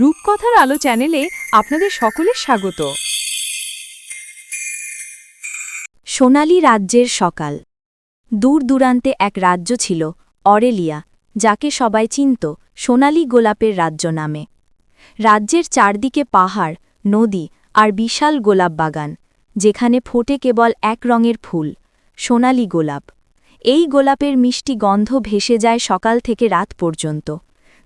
রূপকথার আলো চ্যানেলে আপনাদের সকলের স্বাগত। সোনালি রাজ্যের সকাল। দূর দূরান্তে এক রাজ্য ছিল, অরেলিয়া, যাকে সবাই চিনত সোনালি গোলাপের রাজ্য নামে। রাজ্যের চারদিকে পাহাড়, নদী আর বিশাল গোলাপ বাগান, যেখানে ফোটে কেবল এক রঙের ফুল, সোনালি গোলাপ। এই গোলাপের মিষ্টি গন্ধ ভেসে যায় সকাল থেকে রাত পর্যন্ত।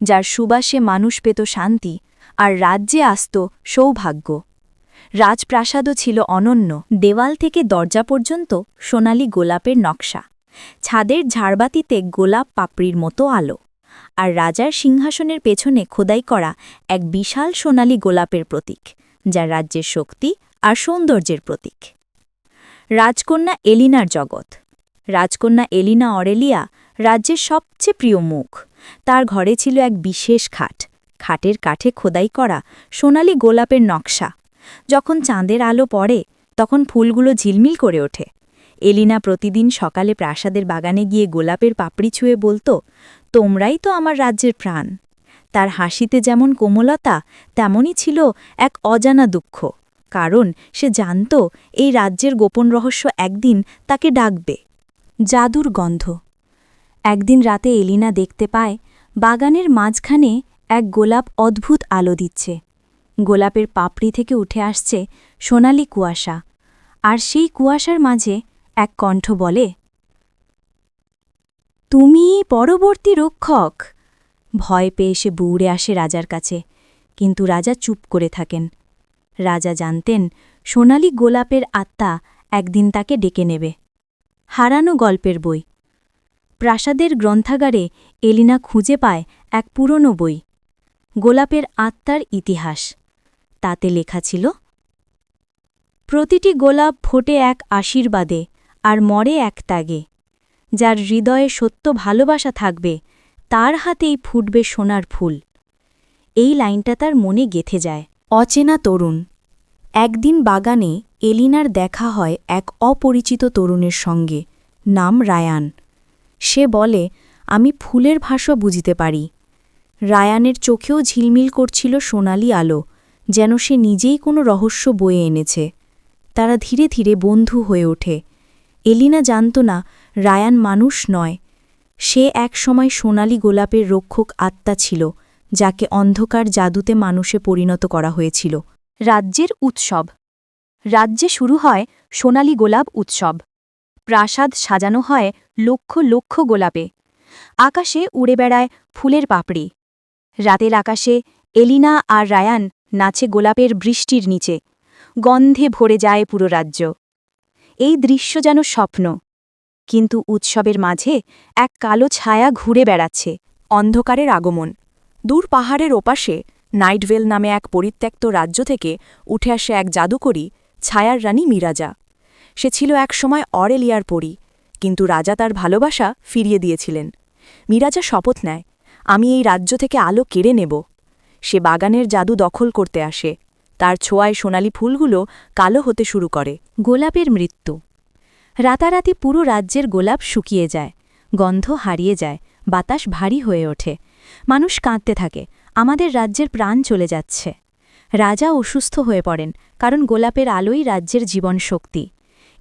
যার সুবাসে মানুষ পেত শান্তি আর রাজ্যে আসত সৌভাগ্য। রাজপ্রাসাদও ছিল অনন্য। দেওয়াল থেকে দরজা পর্যন্ত সোনালি গোলাপের নকশা। ছাদের ঝাড়বাতিতে গোলাপ পাপড়ির মতো আলো। আর রাজার সিংহাসনের পেছনে খোদাই করা এক বিশাল সোনালি গোলাপের প্রতীক, যা রাজ্যের শক্তি আর সৌন্দর্যের প্রতীক। রাজকন্যা এলিনার জগৎ। রাজকন্যা এলিনা অরেলিয়া রাজ্যের সবচেয়ে প্রিয় মুখ। তার ঘরে ছিল এক বিশেষ খাট। খাটের কাঠে খোদাই করা সোনালি গোলাপের নকশা। যখন চাঁদের আলো পড়ে, তখন ফুলগুলো ঝিলমিল করে ওঠে। এলিনা প্রতিদিন সকালে প্রাসাদের বাগানে গিয়ে গোলাপের পাপড়ি ছুঁয়ে বলতো, তোমরাই তো আমার রাজ্যের প্রাণ। তার হাসিতে যেমন কোমলতা, তেমনই ছিল এক অজানা দুঃখ। কারণ সে জানত, এই রাজ্যের গোপন রহস্য একদিন তাকে ডাকবে। জাদুর গন্ধ। একদিন রাতে এলিনা দেখতে পায়, বাগানের মাঝখানে এক গোলাপ অদ্ভুত আলো দিচ্ছে। গোলাপের পাপড়ি থেকে উঠে আসছে সোনালি কুয়াশা। আর সেই কুয়াশার মাঝে এক কণ্ঠ বলে, তুমি পরবর্তী রক্ষক। ভয় পেয়ে সে বুড়ে আসে রাজার কাছে, কিন্তু রাজা চুপ করে থাকেন। রাজা জানতেন সোনালি গোলাপের আত্মা একদিন তাকে ডেকে নেবে। হারানো গল্পের বই। প্রাসাদের গ্রন্থাগারে এলিনা খুঁজে পায় এক পুরনো বই, গোলাপের আত্মার ইতিহাস। তাতে লেখা ছিল, প্রতিটি গোলাপ ফোটে এক আশীর্বাদে আর মরে এক ত্যাগে। যার হৃদয়ে সত্য ভালোবাসা থাকবে, তার হাতেই ফুটবে সোনার ফুল। এই লাইনটা তার মনে গেথে যায়। অচেনা তরুণ, একদিন বাগানে এলিনার দেখা হয় এক অপরিচিত তরুণের সঙ্গে, নাম রায়ান। সে বলে, আমি ফুলের ভাষা বুঝিতে পারি। রায়ানের চোখেও ঝিলমিল করছিল সোনালি আলো, যেন সে নিজেই কোনো রহস্য বয়ে এনেছে। তারা ধীরে ধীরে বন্ধু হয়ে ওঠে। এলিনা জানত না, রায়ান মানুষ নয়। সে এক সময় সোনালি গোলাপের রক্ষক আত্মা ছিল, যাকে অন্ধকার জাদুতে মানুষে পরিণত করা হয়েছিল। রাজ্যের উৎসব। রাজ্যে শুরু হয় সোনালি গোলাপ উৎসব। প্রাসাদ সাজানো হয় লক্ষ লক্ষ গোলাপে। আকাশে উড়ে বেড়ায় ফুলের পাপড়ি। রাতের আকাশে এলিনা আর রায়ান নাচে গোলাপের বৃষ্টির নিচে। গন্ধে ভরে যায় পুরো রাজ্য। এই দৃশ্য যেন স্বপ্ন। কিন্তু উৎসবের মাঝে এক কালো ছায়া ঘুরে বেড়াচ্ছে অন্ধকারের আগমন। দূর পাহাড়ের ওপাশে নাইটভেল নামে এক পরিত্যক্ত রাজ্য থেকে উঠে আসে এক জাদুকরী, ছায়ার রানী মিরাজা। সে ছিল এক সময় অরেলিয়ার পরী, কিন্তু রাজা তার ভালোবাসা ফিরিয়ে দিয়েছিলেন। মিরাজা শপথ নেয়, আমি এই রাজ্য থেকে আলো কেড়ে নেব সে বাগানের জাদু দখল করতে আসে। তার ছোঁয়ায় সোনালি ফুলগুলো কালো হতে শুরু করে। গোলাপের মৃত্যু। রাতারাতি পুরো রাজ্যের গোলাপ শুকিয়ে যায়, গন্ধ হারিয়ে যায়, বাতাস ভারী হয়ে ওঠে। মানুষ কাঁদতে থাকে, আমাদের রাজ্যের প্রাণ চলে যাচ্ছে রাজা অসুস্থ হয়ে পড়েন, কারণ গোলাপের আলোই রাজ্যের জীবন শক্তি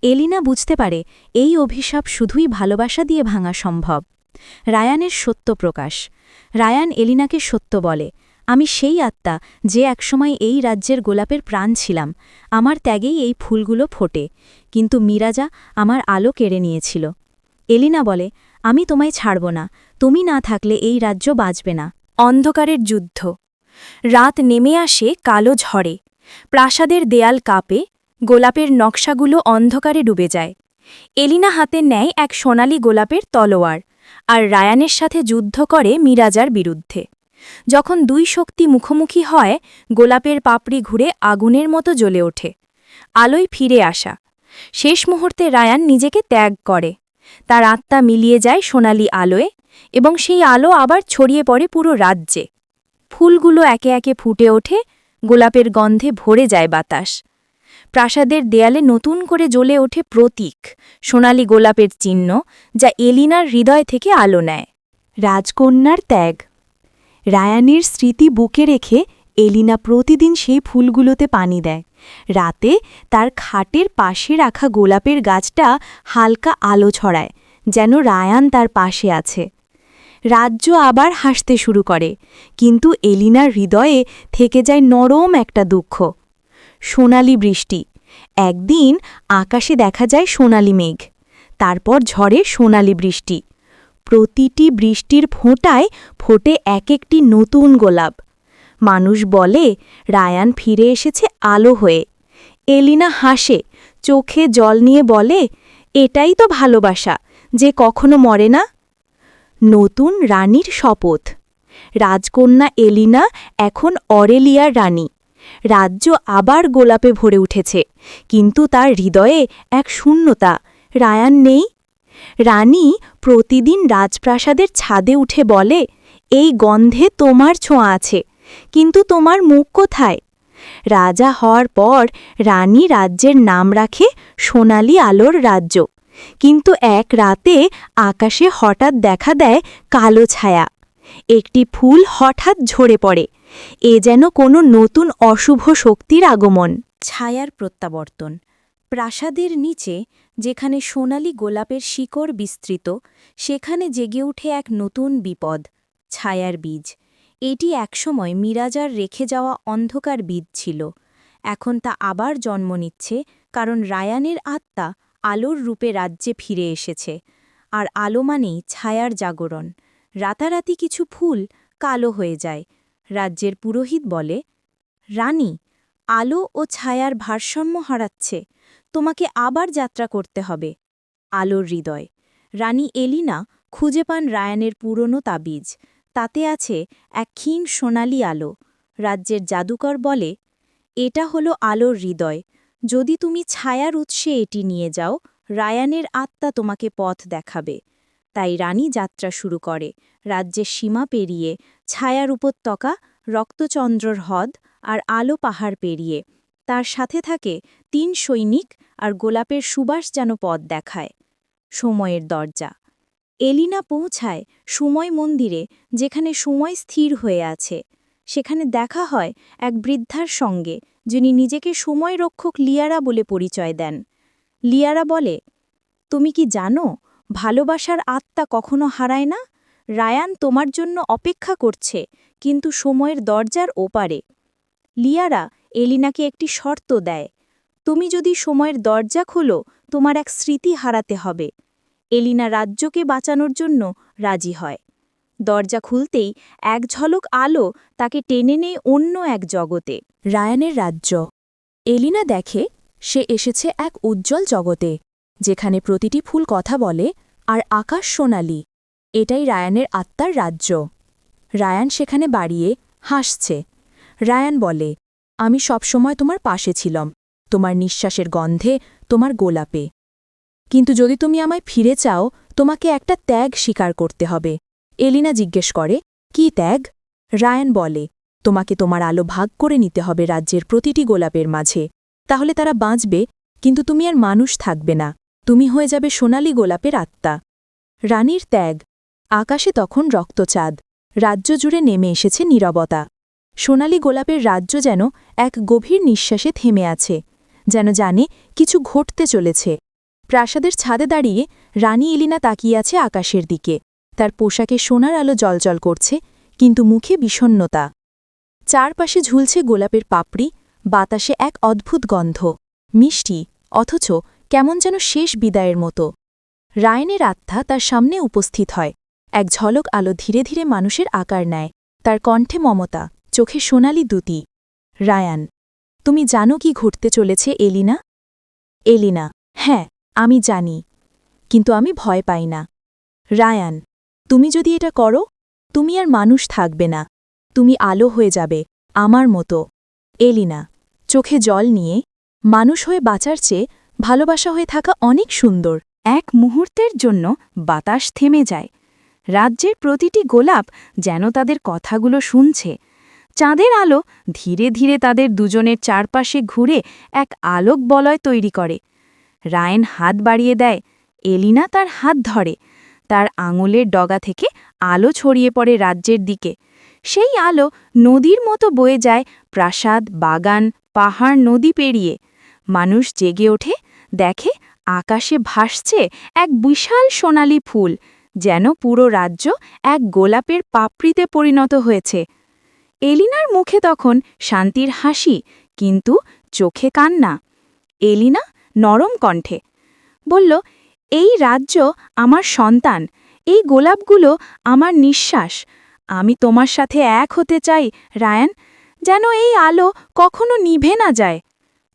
এলিনা বুঝতে পারে এই অভিশাপ শুধুই ভালোবাসা দিয়ে ভাঙা সম্ভব। রায়ানের সত্য প্রকাশ। রায়ান এলিনাকে সত্য বলে, আমি সেই আত্মা যে একসময় এই রাজ্যের গোলাপের প্রাণ ছিলাম। আমার ত্যাগেই এই ফুলগুলো ফোটে। কিন্তু মিরাজা আমার আলো কেড়ে নিয়েছিল। এলিনা বলে, আমি তোমায় ছাড়ব না। তুমি না থাকলে এই রাজ্য বাঁচবে না। অন্ধকারের যুদ্ধ। রাত নেমে আসে কালো ঝড়ে। প্রাসাদের দেয়াল কাঁপে। গোলাপের নকশাগুলো অন্ধকারে ডুবে যায়। এলিনা হাতে নেয় এক সোনালি গোলাপের তলোয়ার আর রায়ানের সাথে যুদ্ধ করে মিরাজার বিরুদ্ধে। যখন দুই শক্তি মুখোমুখি হয়, গোলাপের পাপড়ি ঘুরে আগুনের মতো জ্বলে ওঠে। আলোয় ফিরে আসা। শেষ মুহূর্তে রায়ান নিজেকে ত্যাগ করে। তার আত্মা মিলিয়ে যায় সোনালি আলোয় এবং সেই আলো আবার ছড়িয়ে পড়ে পুরো রাজ্যে। ফুলগুলো একে একে ফুটে ওঠে, গোলাপের গন্ধে ভরে যায় বাতাস। প্রাসাদের দেয়ালে নতুন করে জ্বলে ওঠে প্রতীক, সোনালি গোলাপের চিহ্ন যা এলিনার হৃদয় থেকে আলো নেয়। রাজকন্যার ত্যাগ। রায়ানের স্মৃতি বুকে রেখে এলিনা প্রতিদিন সেই ফুলগুলোতে পানি দেয়। রাতে তার খাটের পাশে রাখা গোলাপের গাছটা হালকা আলো ছড়ায়, যেন রায়ান তার পাশে আছে। রাজ্য আবার হাসতে শুরু করে, কিন্তু এলিনার হৃদয়ে থেকে যায় নরম একটা দুঃখ। সোনালি বৃষ্টি। একদিন আকাশে দেখা যায় সোনালি মেঘ। তারপর ঝড়ে সোনালি বৃষ্টি। প্রতিটি বৃষ্টির ফোঁটায় ফোটে এক একটি নতুন গোলাপ। মানুষ বলে, রায়ান ফিরে এসেছে আলো হয়ে। এলিনা হাসে, চোখে জল নিয়ে বলে, এটাই তো ভালোবাসা, যে কখনো মরে না? নতুন রানীর শপথ। রাজকন্যা এলিনা এখন অরেলিয়ার রানী। রাজ্য আবার গোলাপে ভরে উঠেছে। কিন্তু তার হৃদয়ে এক শূন্যতা। রায়ান নেই। রানী প্রতিদিন রাজপ্রাসাদের ছাদে উঠে বলে, এই গন্ধে তোমার ছোঁয়া আছে, কিন্তু তোমার মুখ কোথায়? রাজা হওয়ার পর রানী রাজ্যের নাম রাখে সোনালি আলোর রাজ্য। কিন্তু এক রাতে আকাশে হঠাৎ দেখা দেয় কালো ছায়া। একটি ফুল হঠাৎ ঝরে পড়ে। এ যেন কোনো নতুন অশুভ শক্তির আগমন। ছায়ার প্রত্যাবর্তন। প্রাসাদের নিচে, যেখানে সোনালি গোলাপের শিকড় বিস্তৃত, সেখানে জেগে উঠে এক নতুন বিপদ, ছায়ার বীজ। এটি একসময় মিরাজার রেখে যাওয়া অন্ধকার বীজ ছিল। এখন তা আবার জন্ম নিচ্ছে, কারণ রায়ানের আত্মা আলোর রূপে রাজ্যে ফিরে এসেছে। আর আলো মানেই ছায়ার জাগরণ। রাতারাতি কিছু ফুল কালো হয়ে যায়। রাজ্যের পুরোহিত বলে, রানী, আলো ও ছায়ার ভারসাম্য হারাচ্ছে। তোমাকে আবার যাত্রা করতে হবে। আলোর হৃদয়, রানী এলিনা খুঁজে পান রায়ানের পুরনো তাবিজ। তাতে আছে এক ক্ষীণ সোনালি আলো। রাজ্যের জাদুকর বলে, এটা হলো আলোর হৃদয়। যদি তুমি ছায়ার উৎসে এটি নিয়ে যাও, রায়ানের আত্মা তোমাকে পথ দেখাবে। তাই রানী যাত্রা শুরু করে। রাজ্যের সীমা পেরিয়ে ছায়ার উপত্যকা রক্তচন্দ্রর হ্রদ আর আলো পাহাড় পেরিয়ে। তার সাথে থাকে তিন সৈনিক আর গোলাপের সুবাস যেন পথ দেখায়। সময়ের দরজা। এলিনা পৌঁছায় সময় মন্দিরে, যেখানে সময় স্থির হয়ে আছে। সেখানে দেখা হয় এক বৃদ্ধার সঙ্গে, যিনি নিজেকে সময় রক্ষক লিয়ারা বলে পরিচয় দেন। লিয়ারা বলে, তুমি কি জানো ভালোবাসার আত্মা কখনো হারায় না। রায়ান তোমার জন্য অপেক্ষা করছে, কিন্তু সময়ের দরজার ওপারে। লিয়ারা, এলিনাকে একটি শর্ত দেয়। তুমি যদি সময়ের দরজা খোলো, তোমার এক স্মৃতি হারাতে হবে। এলিনা রাজ্যকে বাঁচানোর জন্য রাজি হয়। দরজা খুলতেই এক ঝলক আলো তাকে টেনে নেয় অন্য এক জগতে, রায়ানের রাজ্য। এলিনা দেখে সে এসেছে এক উজ্জ্বল জগতে। যেখানে প্রতিটি ফুল কথা বলে আর আকাশ সোনালি। এটাই রায়ানের আত্মার রাজ্য। রায়ান সেখানে বাড়িয়ে হাসছে। রায়ান বলে, আমি সবসময় তোমার পাশে ছিলাম। তোমার নিঃশ্বাসের গন্ধে, তোমার গোলাপে। কিন্তু যদি তুমি আমায় ফিরে চাও, তোমাকে একটা ত্যাগ স্বীকার করতে হবে। এলিনা জিজ্ঞেস করে, কি ত্যাগ? রায়ান বলে, তোমাকে তোমার আলো ভাগ করে নিতে হবে রাজ্যের প্রতিটি গোলাপের মাঝে। তাহলে তারা বাঁচবে, কিন্তু তুমি আর মানুষ থাকবে না। তুমি হয়ে যাবে সোনালি গোলাপের আত্মা। রানীর ত্যাগ। আকাশে তখন রক্তচাঁদ। রাজ্য জুড়ে নেমে এসেছে নীরবতা। সোনালি গোলাপের রাজ্য যেন এক গভীর নিঃশ্বাসে থেমে আছে, যেন জানে কিছু ঘটতে চলেছে। প্রাসাদের ছাদে দাঁড়িয়ে রানী এলিনা তাকিয়ে আছে আকাশের দিকে। তার পোশাকে সোনার আলো জলজল করছে, কিন্তু মুখে বিষণ্নতা চারপাশে ঝুলছে গোলাপের পাপড়ি, বাতাসে এক অদ্ভুত গন্ধ। মিষ্টি, অথচ কেমন যেন শেষ বিদায়ের মতো। রায়নের আত্মা তার সামনে উপস্থিত হয়। এক ঝলক আলো ধীরে ধীরে মানুষের আকার নেয়। তার কণ্ঠে মমতা, চোখে সোনালি দুতি। রায়ান, তুমি জানো কি ঘটতে চলেছে এলিনা? এলিনা হ্যাঁ আমি জানি, কিন্তু আমি ভয় পাই না। রায়ান, তুমি যদি এটা করো, তুমি আর মানুষ থাকবে না। তুমি আলো হয়ে যাবে, আমার মতো। এলিনা, চোখে জল নিয়ে, মানুষ হয়ে বাঁচার চেয়ে ভালোবাসা হয়ে থাকা অনেক সুন্দর। এক মুহূর্তের জন্য বাতাস থেমে যায়। রাজ্যের প্রতিটি গোলাপ যেন তাদের কথাগুলো শুনছে। চাঁদের আলো ধীরে ধীরে তাদের দুজনের চারপাশে ঘুরে এক আলোক বলয় তৈরি করে। রায়ন হাত বাড়িয়ে দেয়, এলিনা তার হাত ধরে। তার আঙুলের ডগা থেকে আলো ছড়িয়ে পড়ে রাজ্যের দিকে। সেই আলো নদীর মতো বয়ে যায় প্রাসাদ, বাগান, পাহাড়, নদী পেরিয়ে। মানুষ জেগে ওঠে দেখে আকাশে ভাসছে এক বিশাল সোনালি ফুল, যেন পুরো রাজ্য এক গোলাপের পাপড়িতে পরিণত হয়েছে। এলিনার মুখে তখন শান্তির হাসি, কিন্তু চোখে কান্না। এলিনা নরম কণ্ঠে বলল, এই রাজ্য আমার সন্তান, এই গোলাপগুলো আমার নিঃশ্বাস। আমি তোমার সাথে এক হতে চাই, রায়ান, যেন এই আলো কখনো নিভে না যায়।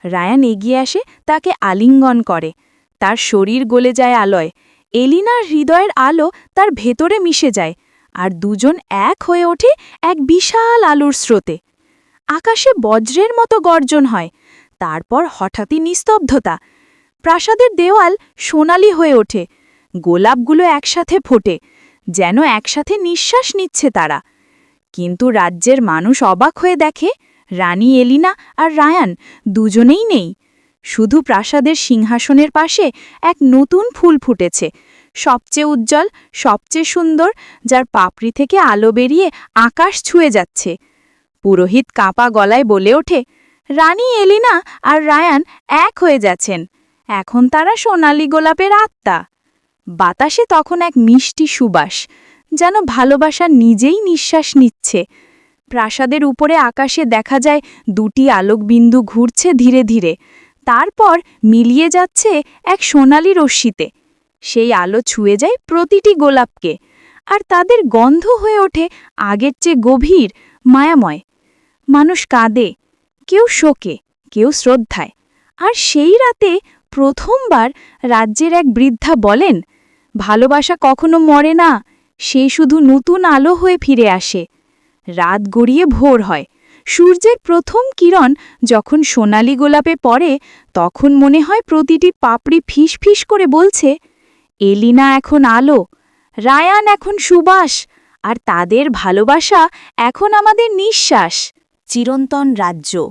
রায়ান এগিয়ে আসে, তাকে আলিঙ্গন করে। তার শরীর গলে যায় আলোয়। এলিনার হৃদয়ের আলো তার ভেতরে মিশে যায় আর দুজন এক হয়ে ওঠে এক বিশাল আলোর স্রোতে। আকাশে বজ্রের মতো গর্জন হয়। তারপর হঠাৎই নিস্তব্ধতা। প্রাসাদের দেওয়াল সোনালি হয়ে ওঠে। গোলাপগুলো একসাথে ফোটে, যেন একসাথে নিঃশ্বাস নিচ্ছে তারা। কিন্তু রাজ্যের মানুষ অবাক হয়ে দেখে রানী এলিনা আর রায়ান দুজনেই নেই। শুধু প্রাসাদের সিংহাসনের পাশে এক নতুন ফুল ফুটেছে। সবচেয়ে উজ্জ্বল, সবচেয়ে সুন্দর, যার পাপড়ি থেকে আলো বেরিয়ে আকাশ ছুঁয়ে যাচ্ছে। পুরোহিত কাঁপা গলায় বলে ওঠে, রানী এলিনা আর রায়ান এক হয়ে যাচ্ছেন। এখন তারা সোনালি গোলাপের আত্মা। বাতাসে তখন এক মিষ্টি সুবাস, যেন ভালোবাসা নিজেই নিঃশ্বাস নিচ্ছে। প্রাসাদের উপরে আকাশে দেখা যায় দুটি আলোকবিন্দু ঘুরছে ধীরে ধীরে। তারপর মিলিয়ে যাচ্ছে এক সোনালি রশ্মিতে। সেই আলো ছুঁয়ে যায় প্রতিটি গোলাপকে। আর তাদের গন্ধ হয়ে ওঠে আগের চেয়ে গভীর, মায়াময়। মানুষ কাঁদে, কেউ শোকে, কেউ শ্রদ্ধায়। আর সেই রাতে প্রথমবার রাজ্যের এক বৃদ্ধা বলেন, ভালোবাসা কখনো মরে না, সে শুধু নতুন আলো হয়ে ফিরে আসে। রাত গড়িয়ে ভোর হয়। সূর্যের প্রথম কিরণ যখন সোনালি গোলাপে পড়ে, তখন মনে হয় প্রতিটি পাপড়ি ফিস ফিস করে বলছে, এলিনা এখন আলো, রায়ান এখন সুবাস, আর তাদের ভালোবাসা এখন আমাদের নিঃশ্বাস, চিরন্তন রাজ্য।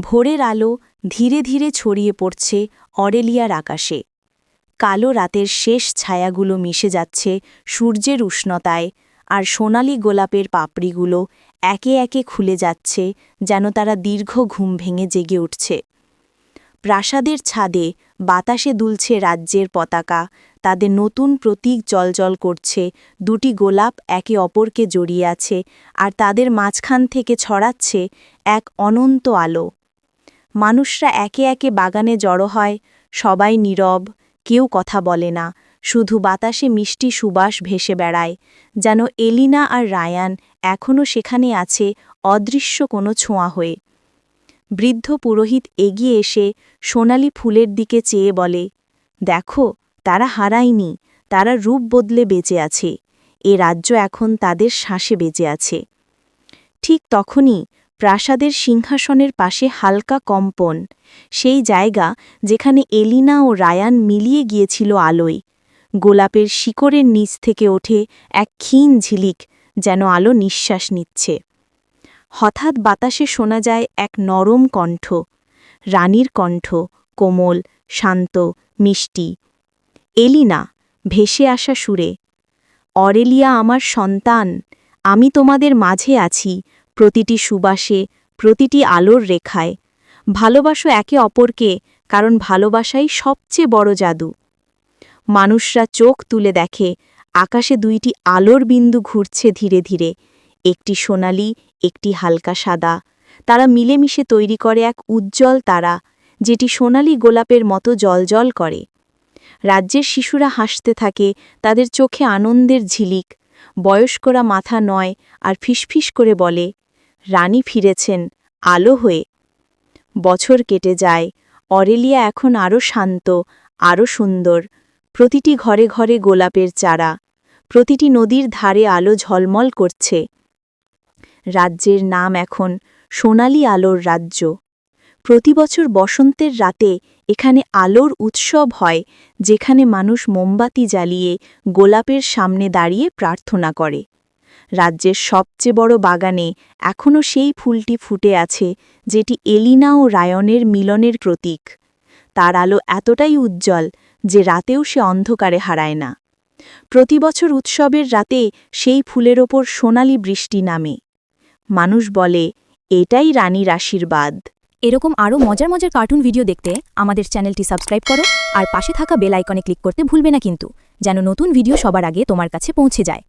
ভোরের আলো ধীরে ধীরে ছড়িয়ে পড়ছে অরেলিয়ার আকাশে। কালো রাতের শেষ ছায়াগুলো মিশে যাচ্ছে সূর্যের উষ্ণতায়। আর সোনালি গোলাপের পাপড়িগুলো একে একে খুলে যাচ্ছে যেন তারা দীর্ঘ ঘুম ভেঙে জেগে উঠছে। প্রাসাদের ছাদে বাতাসে দুলছে রাজ্যের পতাকা, তাদের নতুন প্রতীক জলজল করছে, দুটি গোলাপ একে অপরকে জড়িয়ে আছে আর তাদের মাঝখান থেকে ছড়াচ্ছে এক অনন্ত আলো। মানুষরা একে একে বাগানে জড়ো হয়, সবাই নীরব, কেউ কথা বলে না শুধু বাতাসে মিষ্টি সুবাস ভেসে বেড়ায়, যেন এলিনা আর রায়ান এখনও সেখানে আছে অদৃশ্য কোনো ছোঁয়া হয়ে। বৃদ্ধ পুরোহিত এগিয়ে এসে সোনালি ফুলের দিকে চেয়ে বলে, দেখো, তারা হারায়নি, তারা রূপ বদলে বেঁচে আছে, এ রাজ্য এখন তাদের শ্বাসে বেঁচে আছে। ঠিক তখনই প্রাসাদের সিংহাসনের পাশে হালকা কম্পন, সেই জায়গা যেখানে এলিনা ও রায়ান মিলিয়ে গিয়েছিল আলোয়। গোলাপের শিকড়ের নিচ থেকে ওঠে এক ক্ষীণ ঝিলিক যেন আলো নিঃশ্বাস নিচ্ছে। হঠাৎ বাতাসে শোনা যায় এক নরম কণ্ঠ। রানীর কণ্ঠ, কোমল, শান্ত, মিষ্টি। এলিনা ভেসে আসা সুরে, অরেলিয়া আমার সন্তান, আমি তোমাদের মাঝে আছি, প্রতিটি সুবাসে, প্রতিটি আলোর রেখায়। ভালোবাসো একে অপরকে, কারণ ভালোবাসাই সবচেয়ে বড় জাদু। মানুষরা চোখ তুলে দেখে, আকাশে দুইটি আলোর বিন্দু ঘুরছে ধীরে ধীরে। একটি সোনালি, একটি হালকা সাদা। তারা মিলেমিশে তৈরি করে এক উজ্জ্বল তারা, যেটি সোনালি গোলাপের মতো জলজল করে। রাজ্যের শিশুরা হাসতে থাকে, তাদের চোখে আনন্দের ঝিলিক। বয়স্করা মাথা নয় আর ফিসফিস করে বলে, রানী ফিরেছেন, আলো হয়ে। বছর কেটে যায়, অরেলিয়া এখন আরও শান্ত আরও সুন্দর। প্রতিটি ঘরে ঘরে গোলাপের চারা, প্রতিটি নদীর ধারে আলো ঝলমল করছে। রাজ্যের নাম এখন সোনালি আলোর রাজ্য। প্রতি বছর বসন্তের রাতে এখানে আলোর উৎসব হয়, যেখানে মানুষ মোমবাতি জ্বালিয়ে গোলাপের সামনে দাঁড়িয়ে প্রার্থনা করে। রাজ্যের সবচেয়ে বড় বাগানে এখনও সেই ফুলটি ফুটে আছে, যেটি এলিনা ও রায়নের মিলনের প্রতীক। তার আলো এতটাই উজ্জ্বল যে রাতেও সে অন্ধকারে হারায় না। প্রতি বছর উৎসবের রাতে সেই ফুলের ওপর সোনালি বৃষ্টি নামে। মানুষ বলে, এটাই রানীর আশীর্বাদ। এরকম আরও মজার মজার কার্টুন ভিডিও দেখতে আমাদের চ্যানেলটি সাবস্ক্রাইব করো আর পাশে থাকা বেল আইকনে ক্লিক করতে ভুলবে না কিন্তু, যেন নতুন ভিডিও সবার আগে তোমার কাছে পৌঁছে যায়।